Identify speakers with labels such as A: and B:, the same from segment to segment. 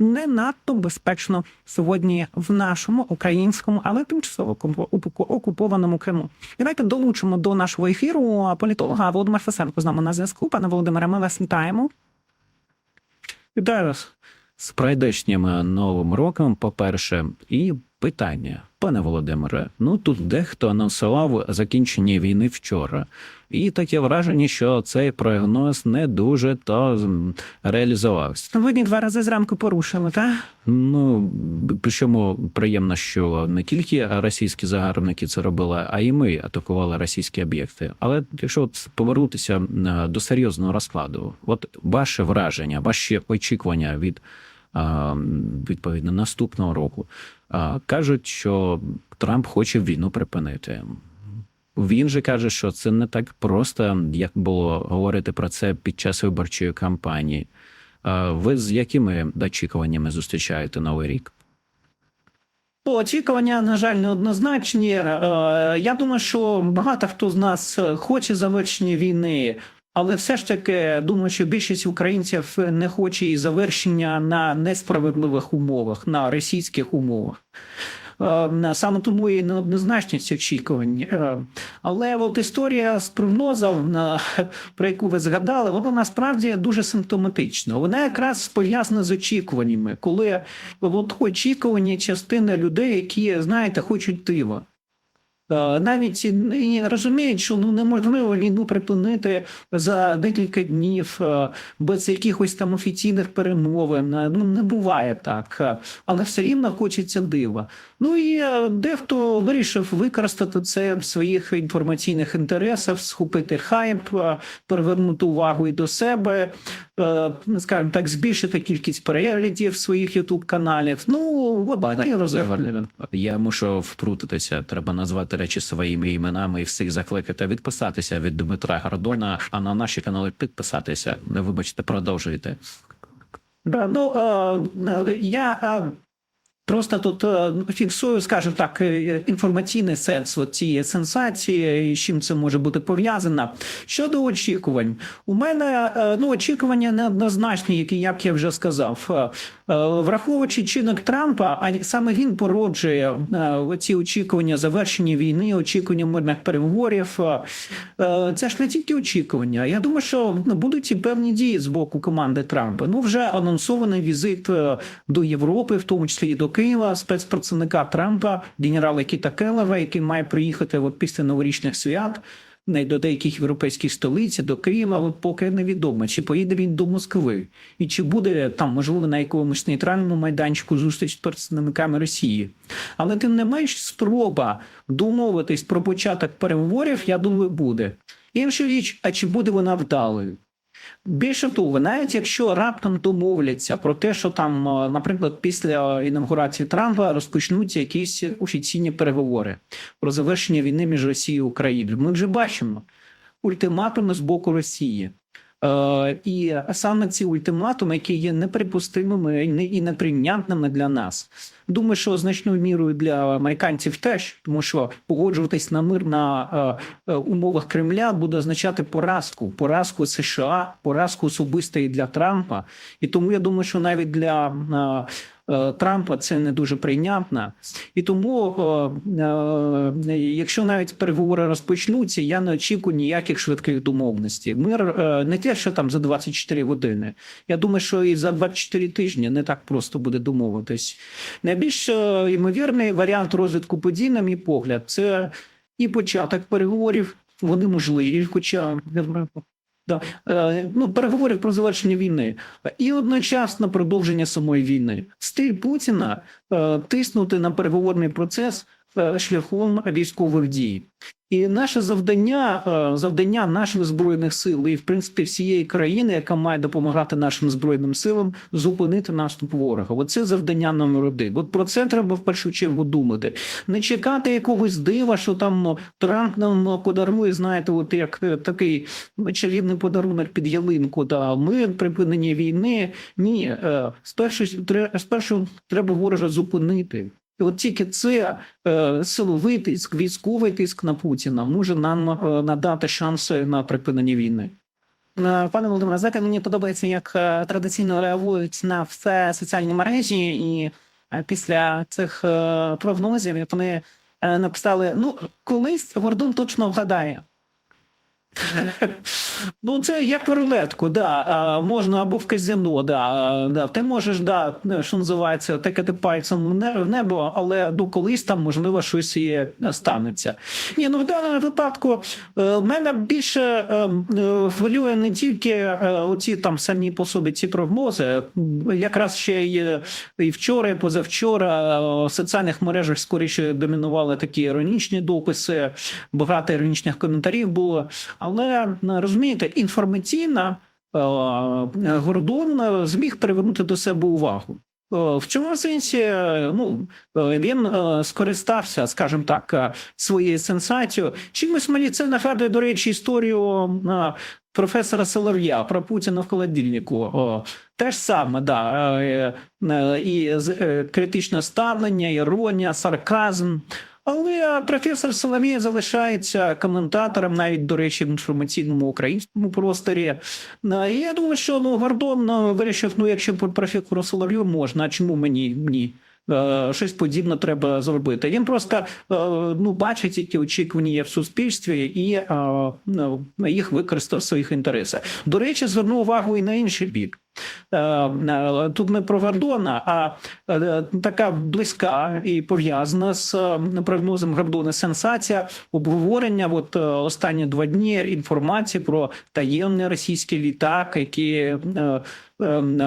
A: не надто безпечно сьогодні в нашому українському, але тимчасово окупо- окупо- окупованому Криму. І Давайте долучимо до нашого ефіру політолога Володимир Фесенко з нами на зв'язку. Пане Володимире, ми вас вітаємо. Вітаю вас.
B: З прийдешнім новим роком, по-перше, і питання, пане Володимире. Ну тут дехто анонсував закінчення війни вчора, і таке враження, що цей прогноз не дуже то реалізувався.
A: Ви два рази зранку порушили, так?
B: Ну причому приємно, що не тільки російські загарбники це робили, а й ми атакували російські об'єкти. Але якщо от повернутися е, до серйозного розкладу, от ваше враження, ваші очікування від відповідно наступного року кажуть, що Трамп хоче війну припинити. Він же каже, що це не так просто, як було говорити про це під час виборчої кампанії. Ви з якими очікуваннями зустрічаєте новий рік?
A: Очікування, на жаль, неоднозначні. Е, Я думаю, що багато хто з нас хоче завершення війни, але все ж таки думаю, що більшість українців не хоче і завершення на несправедливих умовах, на російських умовах. Е, Саме тому і неоднозначність очікувань. Е, Але от історія з прогнозом, про яку ви згадали, вона насправді дуже симптоматична. Вона якраз пов'язана з очікуваннями, коли от очікування частини людей, які, знаєте, хочуть дива. Е, Навіть і не розуміють, що ну неможливо війну припинити за декілька днів е, без якихось там офіційних перемовин. Е, Ну не буває так, але все рівно хочеться дива. Ну і дехто вирішив використати це в своїх інформаційних інтересах, схопити хайп, привернути увагу і до себе, скажімо так, збільшити кількість переглядів своїх ютуб каналів. Ну, ви бачите, розумієте.
B: Я мушу втрутитися. Треба назвати речі своїми іменами і всіх закликати відписатися від Дмитра Гордона, а на наші канали підписатися. Не вибачте, продовжуйте.
A: Да, ну, е, е, я е, просто тут е, фіксую, скажімо так, е, інформаційний сенс цієї сенсації, і з чим це може бути пов'язано. Щодо очікувань, у мене е, ну, очікування неоднозначні, які, як я вже сказав. Враховуючи чинок Трампа, а саме він породжує ці очікування завершення війни, очікування мирних переговорів. Це ж не тільки очікування. Я думаю, що ну, будуть і певні дії з боку команди Трампа. Ну вже анонсований візит до Європи, в тому числі і до Києва, спецпрацівника Трампа, генерала Кіта Келлера, який має приїхати от після новорічних свят. До деяких європейських столиць, до Києва, але поки невідомо, чи поїде він до Москви, і чи буде там, можливо, на якомусь нейтральному майданчику зустріч з представниками Росії. Але тим не менш, спроба домовитись про початок переговорів, я думаю, буде. Інша річ, а чи буде вона вдалою? Більше того, навіть якщо раптом домовляться про те, що там, е, наприклад, після інаугурації Трампа розпочнуться якісь офіційні переговори про завершення війни між Росією і Україною, ми вже бачимо ультиматуми з боку Росії. Е, і саме ці ультиматуми, які є неприпустимими і не- і неприйнятними для нас. Думаю, що значною мірою для американців теж, тому що погоджуватись на мир на е, е, умовах Кремля буде означати поразку, поразку США, поразку особистої для Трампа. І тому я думаю, що навіть для Трампа це не дуже прийнятно. І тому, е, е, якщо навіть переговори розпочнуться, я не очікую ніяких швидких домовленостей. Мир е, не те, що там за 24 години. Я думаю, що і за 24 тижні не так просто буде домовитись. Найбільш е, ймовірний варіант розвитку подій, на мій погляд, це і початок переговорів. Вони можливі, хоча да, е, ну, переговорів про завершення війни, і одночасно продовження самої війни. Стиль Путіна е, тиснути на переговорний процес шляхом військових дій. І наше завдання, е, завдання наших збройних сил і в принципі всієї країни, яка має допомагати нашим збройним силам, зупинити наступ ворога. Оце завдання номер один. От про це треба в першу чергу думати. Не чекати якогось дива, що там ну, Трамп нам подарує, знаєте, от як е, такий чарівний подарунок під ялинку. Да, мир, припинення війни. Ні, е, спершу спершу треба ворога зупинити. От тільки це е, силовий тиск, військовий тиск на Путіна може нам е, надати шанси на припинення війни. Е, Пане Володимире, знаєте, мені подобається, як е, традиційно реагують на все соціальні мережі, і е, після цих прогнозів вони написали: ну, колись Гордон точно вгадає. Ну, це як рулетку, да. а, Можна або в казино, да, да. Ти можеш, да, що називається, тикати пальцем в не- в небо, але ну, колись там, можливо, щось і станеться. Ні, ну в даному випадку е, мене більше е, е, хвилює не тільки е, оці там самі по собі ці прогнози. Якраз ще й, і вчора, і позавчора е, в соціальних мережах скоріше домінували такі іронічні дописи, багато іронічних коментарів було. Але е, розумієте, інформаційно е, Гордон зміг привернути до себе увагу. Е, В цьому сенсі, ну він скористався, скажімо так, своєю сенсацією. Чимось мені це нагадує, до речі, історію професора Солов'я про Путіна в холодильнику. Те ж саме, да. І критичне ставлення, іронія, сарказм. Але професор Соловій залишається коментатором, навіть, до речі, в інформаційному українському просторі. Я думаю, що ну, Гордон е, вирішив, ну, якщо професору Солов'ю можна, чому мені ні? Е, Щось подібне треба зробити. Він просто е, ну, бачить, які очікування є в суспільстві, і е, ну, їх використав в своїх інтересах. До речі, зверну увагу і на інший бік. Е, е, Тут не про Гордона, а е, така близька і пов'язана з прогнозом Гордона сенсація обговорення. От останні два дні інформації про таємний російський літак, який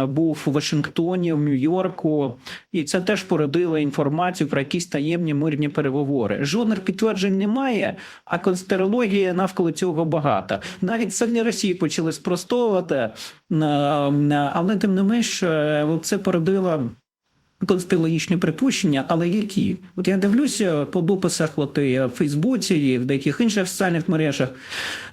A: був у Вашингтоні, в Нью-Йорку, і це теж породило інформацію про якісь таємні мирні переговори. Жодних підтверджень немає, а конспірології навколо цього багато. Навіть самі Росії почали спростовувати, е, але тим не менш е, це породило. Конспірологічні припущення, але які? От я дивлюся по дописах от і в Фейсбуці, і в деяких інших соціальних мережах.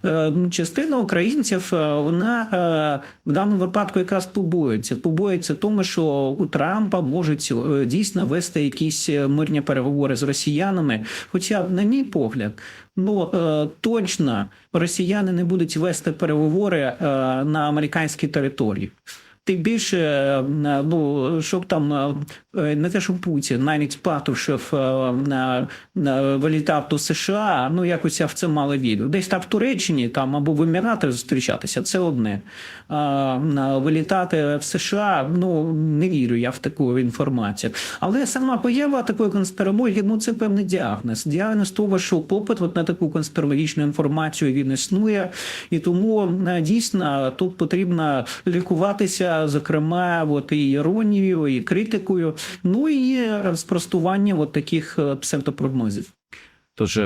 A: Е, Частина українців е, вона е, в даному випадку якраз побоюється. Побоюється тому, що у Трампа можуть дійсно вести якісь мирні переговори з росіянами. Хоча, на мій погляд, ну точно росіяни не будуть вести переговори на американській території. Тим більше, е, ну щоб там е, не те, що Путін, навіть е, на вилітав до США, ну якось я в це мало вірю. Десь там в Туреччині там або в Еміратах зустрічатися, це одне. Вилітати в США, ну не вірю я в таку інформацію. Але сама поява такої конспірології, ну це певний діагноз. Діагноз того, що попит от на таку конспірологічну інформацію він існує, і тому е, дійсно тут потрібно лікуватися, зокрема, от і іронією, і критикою, ну і спростування от таких е, псевдопрогнозів.
B: Тож,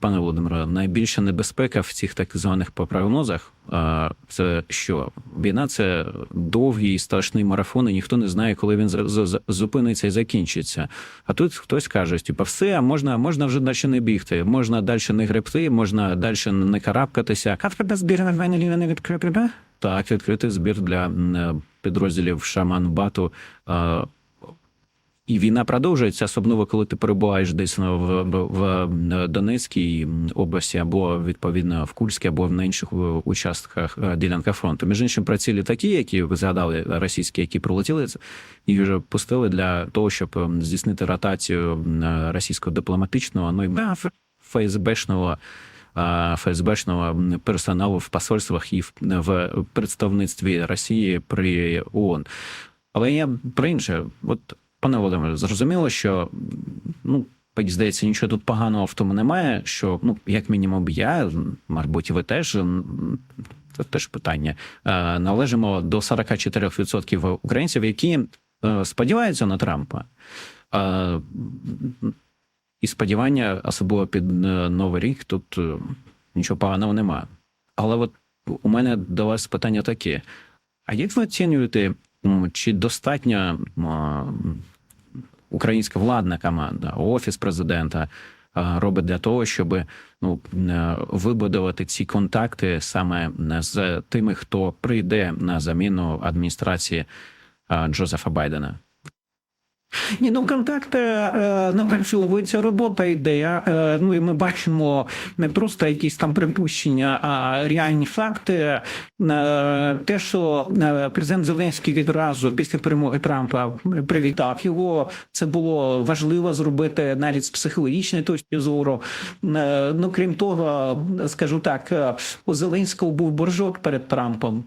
B: пане Володимире, найбільша небезпека в цих так званих прогнозах це що війна це довгий і страшний марафон, і ніхто не знає, коли він зупиниться і закінчиться. А тут хтось каже: типа, все, можна, можна вже далі не бігти, можна далі не гребти, можна далі не карабкатися.
A: Кафедра збір на мене не відкрити,
B: Так, відкритий збір для підрозділів Шаман Бату. Е, І війна продовжується, особливо коли ти перебуваєш десь в, в, в Донецькій області, або відповідно в Курській, або на інших е, участках е, ділянка фронту. Між іншим, про ці літаки, які ви згадали, російські, які пролетіли, їх вже пустили для того, щоб здійснити ротацію е, російського дипломатичного, ну і ФСБшного ФСБшного персоналу в посольствах і в, в представництві Росії при ООН. Але я про інше, от пане Володимире, зрозуміло, що ну. Здається, нічого тут поганого в тому немає, що ну, як мінімум, я, мабуть, ви теж це теж питання. е, Належимо до 44% українців, які е, сподіваються на Трампа. Е, І сподівання, особливо під Новий рік, тут нічого поганого немає. Але от у мене до вас питання таке: а як ви оцінюєте, чи достатньо українська владна команда, офіс президента е, робить для того, щоб ну, е, вибудувати ці контакти саме з тими, хто прийде на заміну адміністрації е, Джозефа Байдена?
A: Ні, ну контакти е, напрацьовується робота ідея. Е, ну і ми бачимо не просто якісь там припущення, а реальні факти. Е, те, що президент Зеленський відразу після перемоги Трампа привітав його, це було важливо зробити навіть з психологічної точки зору. Ну крім того, скажу так, у Зеленського був боржок перед Трампом,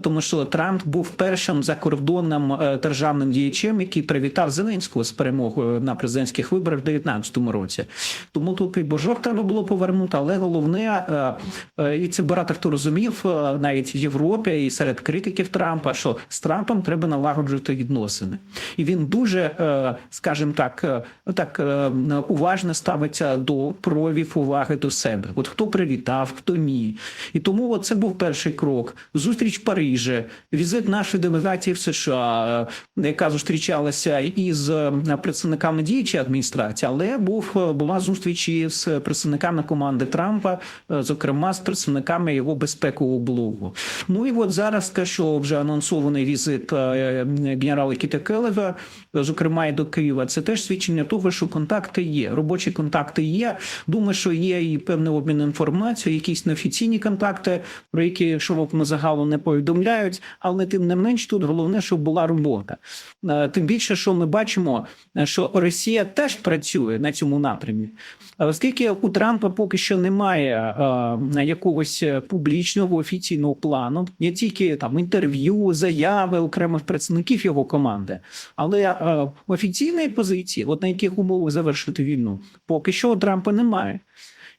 A: тому що Трамп був першим закордонним державним діячем, який привітав Зеленського з перемогою на президентських виборах в 2019 році. Тому тут і боржок треба було повернути, але головне, е, е, і це багато хто розумів, е, навіть в Європі і серед критиків Трампа, що з Трампом треба налагоджувати відносини. І він дуже, скажімо так, так уважно ставиться до проявів уваги до себе. От хто привітав, хто ні. І тому це був перший крок. Зустріч в Парижі, візит нашої делегації в США, яка зустрічалася із е, представниками діючої адміністрації, але був е, була зустріч і з представниками команди Трампа, е, зокрема з представниками його безпекового блогу. Ну і от зараз те, що вже анонсований візит генерала Кіта Келева, зокрема і до Києва, це теж свідчення того, що контакти є, робочі контакти є. Думаю, що є і певний обмін інформацією, якісь неофіційні контакти, про які широко загалом не повідомляють, але тим не менш тут головне, щоб була робота. Тим більше, що ми бачимо, е, що Росія теж працює на цьому напрямі. Оскільки у Трампа поки що немає е, якогось публічного офіційного плану, не тільки там інтерв'ю, заяви окремих представників його команди, але е, офіційної позиції, от на яких умовах завершити війну, поки що у Трампа немає.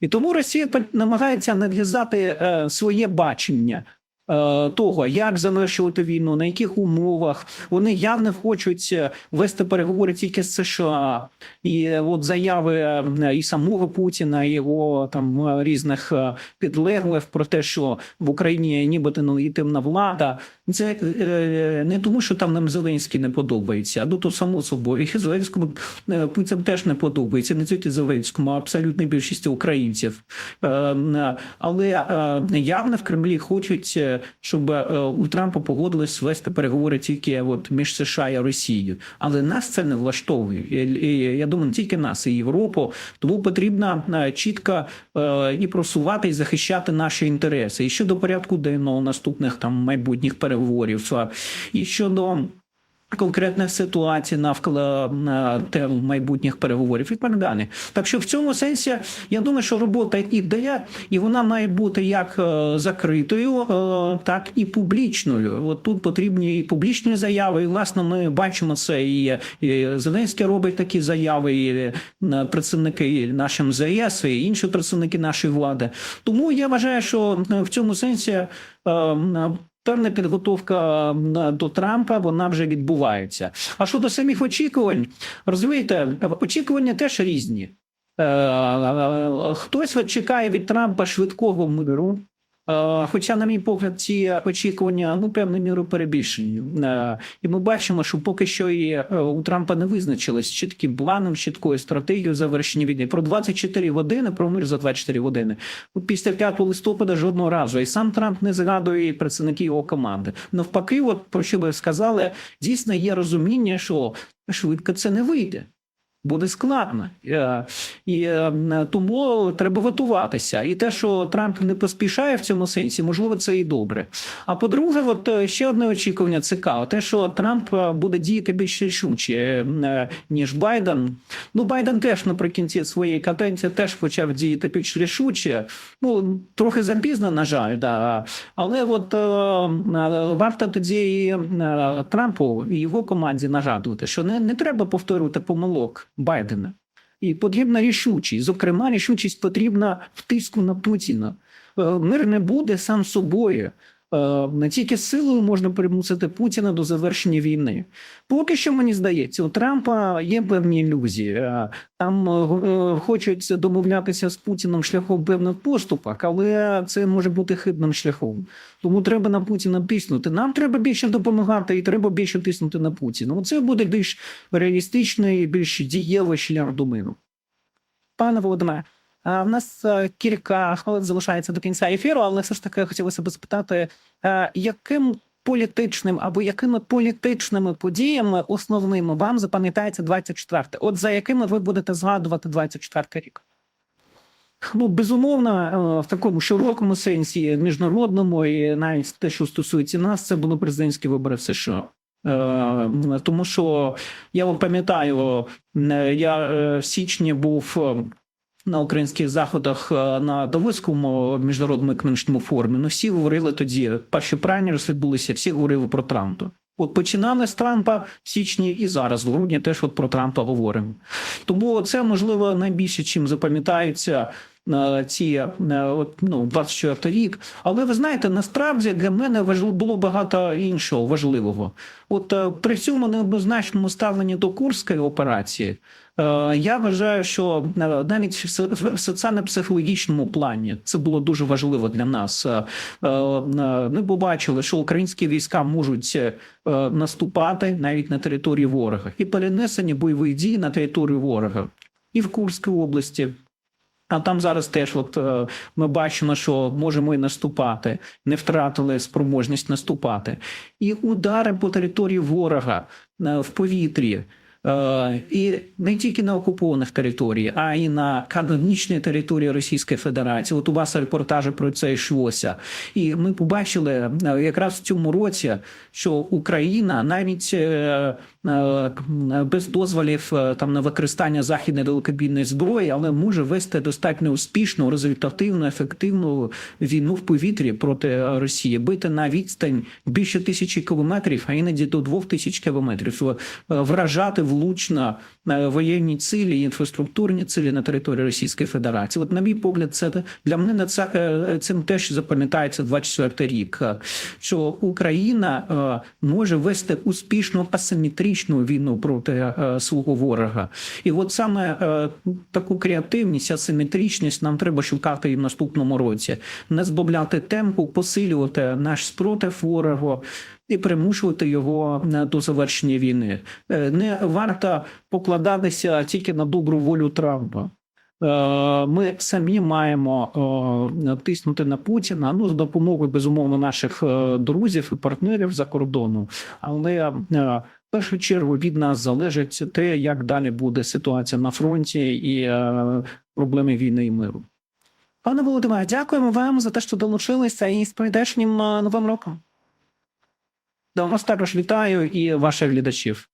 A: І тому Росія намагається нав'язати е, своє бачення. Е, Того, як завершувати війну, на яких умовах вони явно хочуть е, вести переговори тільки з США, і е, от заяви і самого Путіна, і його там різних підлеглих про те, що в Україні нібито нелегітимна влада. Це е, не тому, що там нам Зеленський не подобається, а ну то само собою. І Зеленському е, теж не подобається. Не тільки Зеленському, а абсолютно більшість українців. Е, Але явно в Кремлі хочуть, щоб у Трампа погодились вести переговори тільки от між США і Росією. Але нас це не влаштовує. І, я думаю, не тільки нас, і Європу. Тому потрібно чітко і просувати, і захищати наші інтереси. І щодо порядку денного наступних там майбутніх переговорів, а, і щодо. Конкретних ситуацій навколо на тему майбутніх переговорів і так далі. Так що в цьому сенсі я думаю, що робота ідея, і вона має бути як е, закритою, е, так і публічною. От тут потрібні і публічні заяви. І власне ми бачимо це. І, і Зеленський робить такі заяви, і е, представники наші МЗС, і інші представники нашої влади. Тому я вважаю, що е, в цьому сенсі. Певна підготовка до Трампа вона вже відбувається. А щодо самих очікувань, розумієте, очікування теж різні. Е, Хтось чекає від Трампа швидкого миру. Е, Хоча, на мій погляд, ці очікування ну певною мірою перебільшені. Е, І ми бачимо, що поки що і е, у Трампа не визначилось чітким планом, чіткою стратегією завершення війни. Про 24 години, про мир за 24 години. Після 5 листопада жодного разу. І сам Трамп не згадує представників його команди. Навпаки, от про що ви сказали, дійсно є розуміння, що швидко це не вийде. Буде складно. Е, І е, тому треба готуватися. І те, що Трамп не поспішає в цьому сенсі, можливо, це і добре. А по-друге, от е, ще одне очікування цікаве: те, що Трамп буде діяти більш рішуче, ніж Байден. Ну, Байден теж наприкінці своєї каденції теж почав діяти більш рішуче. Ну, трохи запізно, на жаль, да. але от варто тоді і Трампу і його команді нагадувати, що не, не треба повторювати помилок Байдена. І потрібна рішучість. Зокрема, рішучість потрібна в тиску на Путіна. Е, Мир не буде сам собою. Е, Не тільки силою можна примусити Путіна до завершення війни. Поки що мені здається, у Трампа є певні ілюзії. Е, Там е, хочуть домовлятися з Путіном шляхом певних поступок, але це може бути хибним шляхом. Тому треба на Путіна тиснути. Нам треба більше допомагати, і треба більше тиснути на Путіна. Це буде більш реалістичний, більш дієвий шлях до миру. Пане Володимире, в нас е, кілька хвилин залишається до кінця ефіру, але все ж таки хотілося б спитати, е, яким політичним або якими політичними подіями основними вам запам'ятається 24 От за якими ви будете згадувати 24 рік? Ну, безумовно, е, в такому широкому сенсі, міжнародному, і навіть те, що стосується нас, це були президентські вибори в США. Тому що я вам пам'ятаю, я в січні був на українських заходах е, на Давоському міжнародному економічному форумі. Ну, всі говорили тоді, перші праймерис відбулися, всі говорили про Трампа. От починали з Трампа в січні і зараз, в грудні теж от про Трампа говоримо. Тому це можливо найбільше, чим запам'ятаються ці е, ну, 24 рік. Але ви знаєте, насправді для мене було багато іншого важливого. От е, при цьому неоднозначному ставленні до Курської операції. е, Я вважаю, що е, навіть в соціально-психологічному плані це було дуже важливо для нас. Е, е, е, Ми побачили, що українські війська можуть е, наступати навіть на території ворога і перенесені бойових дій на територію ворога і в Курській області. А там зараз теж, от е, ми бачимо, що можемо і наступати, не втратили спроможність наступати. І удари по території ворога е, в повітрі. Е, І не тільки на окупованих територіях, а й на канонічній території Російської Федерації. От у вас репортажі про це йшлося. І ми побачили якраз в цьому році, що Україна навіть без дозволів е, там на використання західної далекобійної зброї, але може вести достатньо успішну, результативну, ефективну війну в повітрі проти е, Росії, бити на відстань більше тисячі кілометрів, а іноді до двох тисяч кілометрів, е, вражати влучно е, воєнні цілі, інфраструктурні цілі на території Російської Федерації. От, на мій погляд, це для мене це е, цим теж запам'ятається 24 рік, е, що Україна е, може вести успішну асиметричну війну проти е, свого ворога. І от саме е, таку креативність, асиметричність нам треба шукати і в наступному році, не збавляти темпу, посилювати наш спротив ворогу. І примушувати його е, до завершення війни не варто покладатися тільки на добру волю Трампа. Ми самі маємо тиснути на Путіна ну з допомогою безумовно наших друзів і партнерів за кордону. Але в першу чергу від нас залежить те, як далі буде ситуація на фронті і е, проблеми війни і миру. Пане Володимире, дякуємо вам за те, що долучилися і з прийдешнім е, новим роком. До вас також вітаю і ваших глядачів.